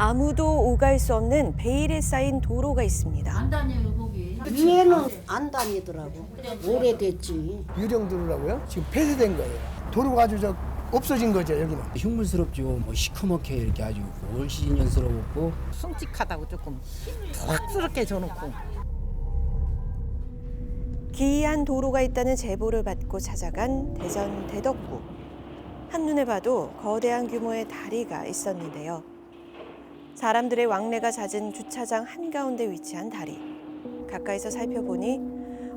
아무도 오갈 수 없는 베일에 쌓인 도로가 있습니다. 안 다녀요 거기. 위에는 안 다니더라고. 오래됐지. 유령 도로라고요? 지금 폐쇄된 거예요. 도로가 아주 저 없어진 거죠 여기는. 흉물스럽죠. 뭐 시커멓게 이렇게 아주 얼씨년스럽고 숭직하다고 조금 푹스럽게 줘놓고 기이한 도로가 있다는 제보를 받고 찾아간 대전 대덕구. 한눈에 봐도 거대한 규모의 다리가 있었는데요. 사람들의 왕래가 잦은 주차장 한가운데 위치한 다리. 가까이서 살펴보니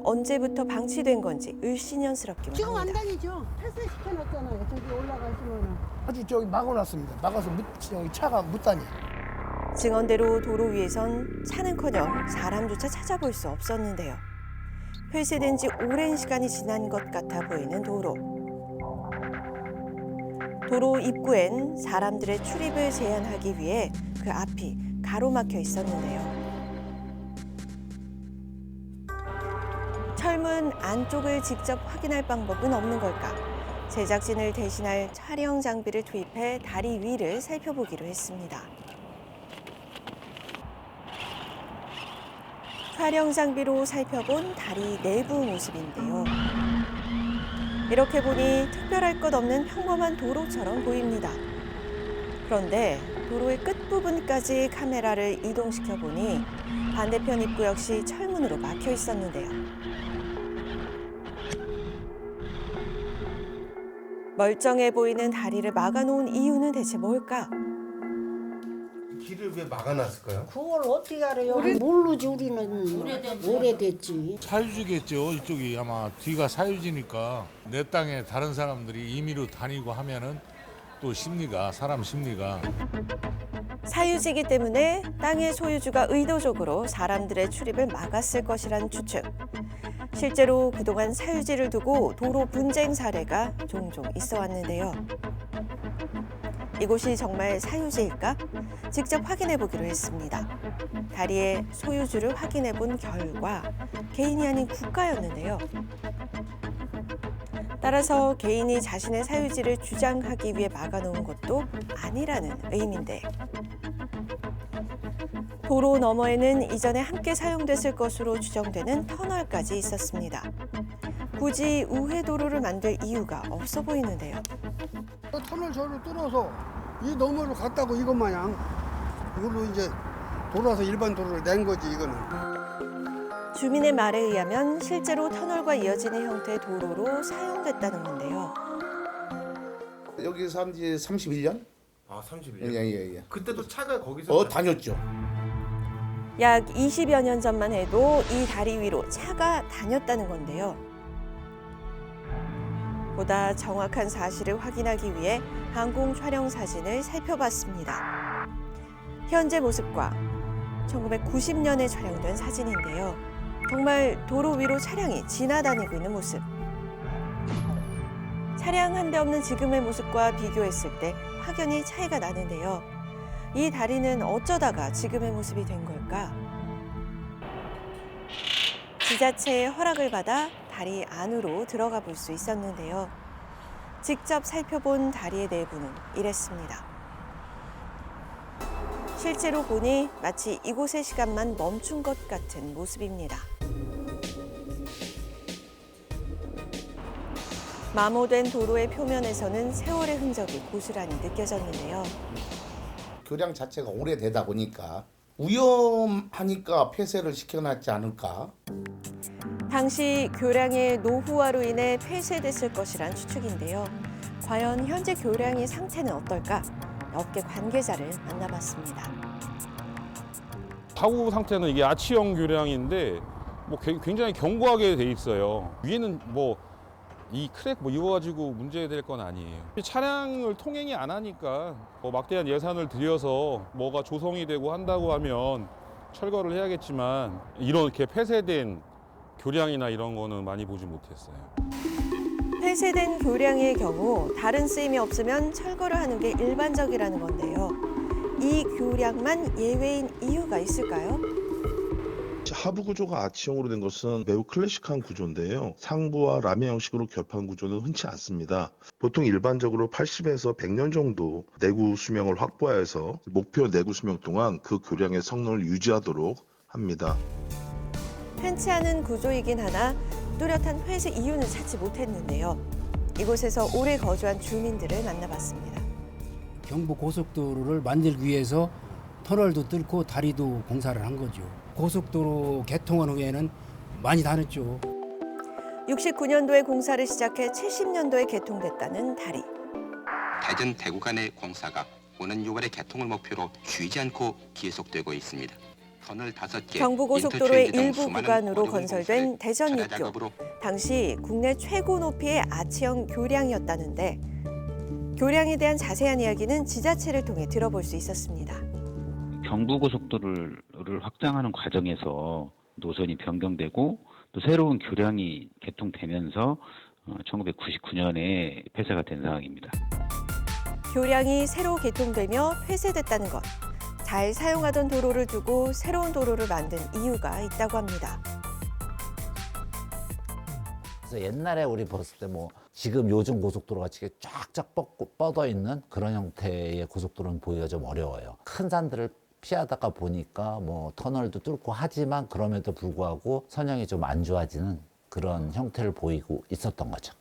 언제부터 방치된 건지 을씨년스럽기만 지금 안 합니다. 다니죠. 폐쇄시켜 놨잖아요. 저기 올라가시면은. 아주 저기 막아놨습니다. 막아서 못, 저기 차가 못 다니. 증언대로 도로 위에선 차는커녕 사람조차 찾아볼 수 없었는데요. 폐쇄된 지 오랜 시간이 지난 것 같아 보이는 도로. 도로 입구엔 사람들의 출입을 제한하기 위해 그 앞이 가로막혀 있었는데요. 철문 안쪽을 직접 확인할 방법은 없는 걸까? 제작진을 대신할 촬영 장비를 투입해 다리 위를 살펴보기로 했습니다. 촬영 장비로 살펴본 다리 내부 모습인데요. 이렇게 보니 특별할 것 없는 평범한 도로처럼 보입니다. 그런데 도로의 끝부분까지 카메라를 이동시켜 보니 반대편 입구 역시 철문으로 막혀 있었는데요. 멀쩡해 보이는 다리를 막아놓은 이유는 대체 뭘까? 길을 왜 막아놨을까요? 그걸 어떻게 알아요? 모르지 우리는 오래됐지. 사유지겠죠. 이쪽이 아마 뒤가 사유지니까 내 땅에 다른 사람들이 임의로 다니고 하면은 또 심리가 사람 심리가 사유지기 때문에 땅의 소유주가 의도적으로 사람들의 출입을 막았을 것이란 추측. 실제로 그동안 사유지를 두고 도로 분쟁 사례가 종종 있어 왔는데요. 이곳이 정말 사유지일까? 직접 확인해 보기로 했습니다. 다리의 소유주를 확인해 본 결과 개인이 아닌 국가였는데요. 따라서 개인이 자신의 사유지를 주장하기 위해 막아놓은 것도 아니라는 의미인데 도로 너머에는 이전에 함께 사용됐을 것으로 추정되는 터널까지 있었습니다. 굳이 우회 도로를 만들 이유가 없어 보이는데요. 그 터널 저를 뚫어서 이 너머로 갔다고 이것 마냥 이걸로 이제 돌아서 일반 도로를 낸 거지 이거는. 주민의 말에 의하면 실제로 터널과 이어지는 형태의 도로로 사용됐다는 건데요. 여기 산 지 31년? 아 31년. 예예예. 예. 그때도 차가 거기서 어 다녔죠. 약 20여 년 전만 해도 이 다리 위로 차가 다녔다는 건데요. 보다 정확한 사실을 확인하기 위해 항공 촬영 사진을 살펴봤습니다. 현재 모습과 1990년에 촬영된 사진인데요. 정말 도로 위로 차량이 지나다니고 있는 모습. 차량 한 대 없는 지금의 모습과 비교했을 때 확연히 차이가 나는데요. 이 다리는 어쩌다가 지금의 모습이 된 걸까? 지자체의 허락을 받아 다리 안으로 들어가 볼 수 있었는데요. 직접 살펴본 다리의 내부는 이랬습니다. 실제로 보니 마치 이곳의 시간만 멈춘 것 같은 모습입니다. 마모된 도로의 표면에서는 세월의 흔적이 고스란히 느껴졌는데요. 교량 자체가 오래되다 보니까 위험하니까 폐쇄를 시켜놨지 않을까? 당시 교량의 노후화로 인해 폐쇄됐을 것이란 추측인데요. 과연 현재 교량의 상태는 어떨까? 업계 관계자를 만나봤습니다. 사고 상태는 이게 아치형 교량인데 뭐 개- 굉장히 견고하게 돼 있어요. 위에는 뭐 이 크랙 뭐 이거 가지고 문제될 건 아니에요. 차량을 통행이 안 하니까 뭐 막대한 예산을 들여서 뭐가 조성이 되고 한다고 하면 철거를 해야겠지만 이렇게 폐쇄된 교량이나 이런 거는 많이 보지 못했어요. 폐쇄된 교량의 경우 다른 쓰임이 없으면 철거를 하는 게 일반적이라는 건데요. 이 교량만 예외인 이유가 있을까요? 하부 구조가 아치형으로 된 것은 매우 클래식한 구조인데요. 상부와 라메 형식으로 겹한 구조는 흔치 않습니다. 보통 일반적으로 80에서 100년 정도 내구 수명을 확보하여서 목표 내구 수명 동안 그 교량의 성능을 유지하도록 합니다. 흔치 않은 구조이긴 하나 뚜렷한 폐쇄 이유는 찾지 못했는데요. 이곳에서 오래 거주한 주민들을 만나봤습니다. 경부 고속도로를 만들기 위해서 터널도 뚫고 다리도 공사를 한 거죠. 고속도로 개통한 후에는 많이 다녔죠. 69년도에 공사를 시작해 70년도에 개통됐다는 다리. 대전 대구 간의 공사가 오는 6월의 개통을 목표로 쉬지 않고 계속되고 있습니다. 터널 5개, 경부고속도로의 일부 구간으로 건설된 공사를 대전 차례 육교. 작업으로 당시 국내 최고 높이의 아치형 교량이었다는데 교량에 대한 자세한 이야기는 지자체를 통해 들어볼 수 있었습니다. 경부고속도로를 확장하는 과정에서 노선이 변경되고 또 새로운 교량이 개통되면서 1999년에 폐쇄가 된 상황입니다. 교량이 새로 개통되며 폐쇄됐다는 것. 잘 사용하던 도로를 두고 새로운 도로를 만든 이유가 있다고 합니다. 그래서 옛날에 우리 봤을 때 뭐 지금 요즘 고속도로 같이 이렇게 쫙쫙 뻗고 뻗어 있는 그런 형태의 고속도로는 보기가 좀 어려워요. 큰 산들을 피하다가 보니까 뭐 터널도 뚫고 하지만 그럼에도 불구하고 선형이 좀 안 좋아지는 그런 형태를 보이고 있었던 거죠.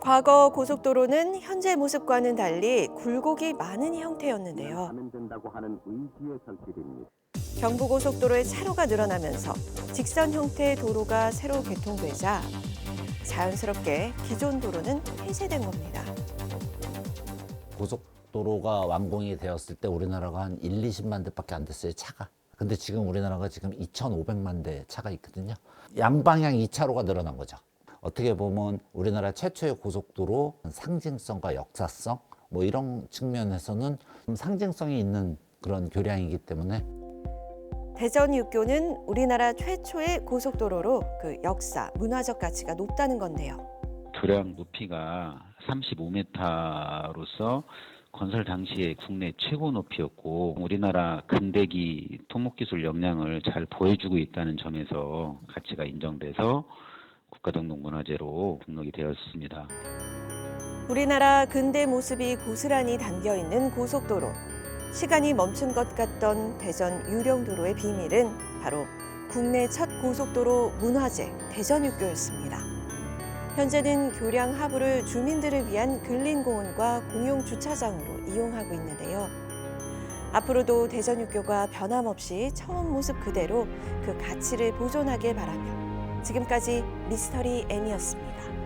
과거 고속도로는 현재 모습과는 달리 굴곡이 많은 형태였는데요. 경부고속도로의 차로가 늘어나면서 직선 형태의 도로가 새로 개통되자 자연스럽게 기존 도로는 폐쇄된 겁니다. 고속도로가 완공이 되었을 때 우리나라가 한 1, 20만 대밖에 안 됐어요, 차가. 근데 지금 우리나라가 지금 2,500만 대 차가 있거든요. 양방향 2차로가 늘어난 거죠. 어떻게 보면 우리나라 최초의 고속도로 상징성과 역사성 뭐 이런 측면에서는 좀 상징성이 있는 그런 교량이기 때문에 대전 육교는 우리나라 최초의 고속도로로 그 역사, 문화적 가치가 높다는 건데요. 교량 높이가 35m로서 건설 당시에 국내 최고 높이였고 우리나라 근대기 토목기술 역량을 잘 보여주고 있다는 점에서 가치가 인정돼서 국가등록문화재로 등록이 되었습니다. 우리나라 근대 모습이 고스란히 담겨 있는 고속도로. 시간이 멈춘 것 같던 대전 유령도로의 비밀은 바로 국내 첫 고속도로 문화재 대전육교였습니다. 현재는 교량 하부를 주민들을 위한 근린공원과 공용 주차장으로 이용하고 있는데요. 앞으로도 대전육교가 변함없이 처음 모습 그대로 그 가치를 보존하길 바라며 지금까지 미스터리 M이었습니다.